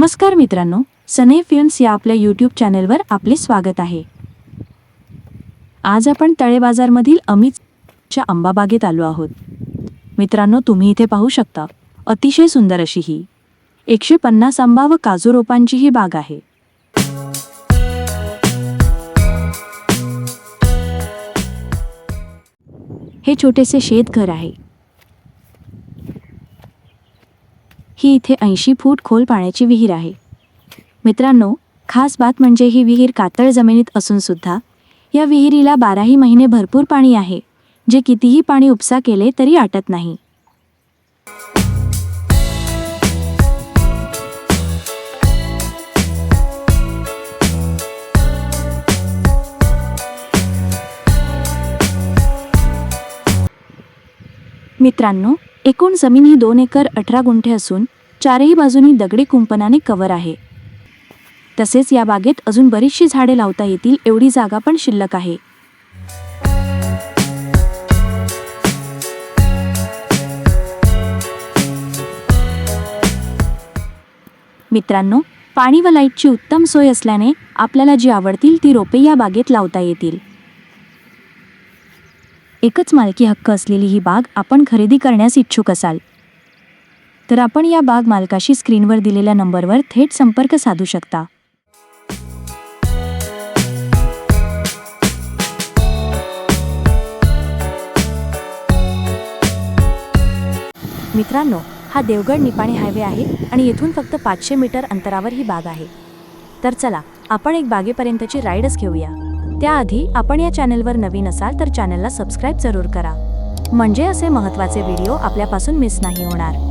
नमस्कार मित्रांनो सने फ्युन्स या आपल्या यूट्यूब चॅनेलवर आपले स्वागत आहे. आज आपण तळेबाजारमधील अमितच्या आंबाबागेत आलो आहोत. मित्रांनो तुम्ही इथे पाहू शकता अतिशय सुंदर अशी ही एकशे पन्नास आंबा व काजू रोपांची ही बाग आहे. हे छोटेसे शेतघर आहे. ही इथे ऐंशी फूट खोल पाण्याची विहीर आहे. मित्रांनो खास बात म्हणजे ही विहीर कातळ जमिनीत असून सुद्धा या विहिरीला बाराही महिने भरपूर पाणी आहे जे कितीही पाणी उपसा केले तरी आटत नाही. मित्रांनो एकूण जमीन ही दोन एकर अठरा गुंठे असून चारही बाजूनी दगडी कुंपणाने कवर आहे. तसेच या बागेत अजून बरीचशी झाडे लावता येतील एवढी जागा पण शिल्लक आहे. मित्रांनो पाणी व लाईटची उत्तम सोय असल्याने आपल्याला जी आवडतील ती रोपे या बागेत लावता येतील. एकच मालकी हक्क असलेली ही बाग आपण खरेदी करण्यास इच्छुक असाल. तर आपण या बाग मालकाशी स्क्रीनवर दिलेल्या नंबरवर थेट संपर्क साधू शकता. मित्रांनो हा देवगड निपाणी हायवे आहे आणि येथून फक्त पाचशे मीटर अंतरावर ही बाग आहे. तर चला आपण एक बागेपर्यंतची राईडच घेऊया. त्याआधी आपण या चॅनलवर नवीन असाल तर चॅनलला सबस्क्राईब जरूर करा. म्हणजे असे महत्त्वाचे व्हिडिओ आपल्यापासून मिस नाही होणार.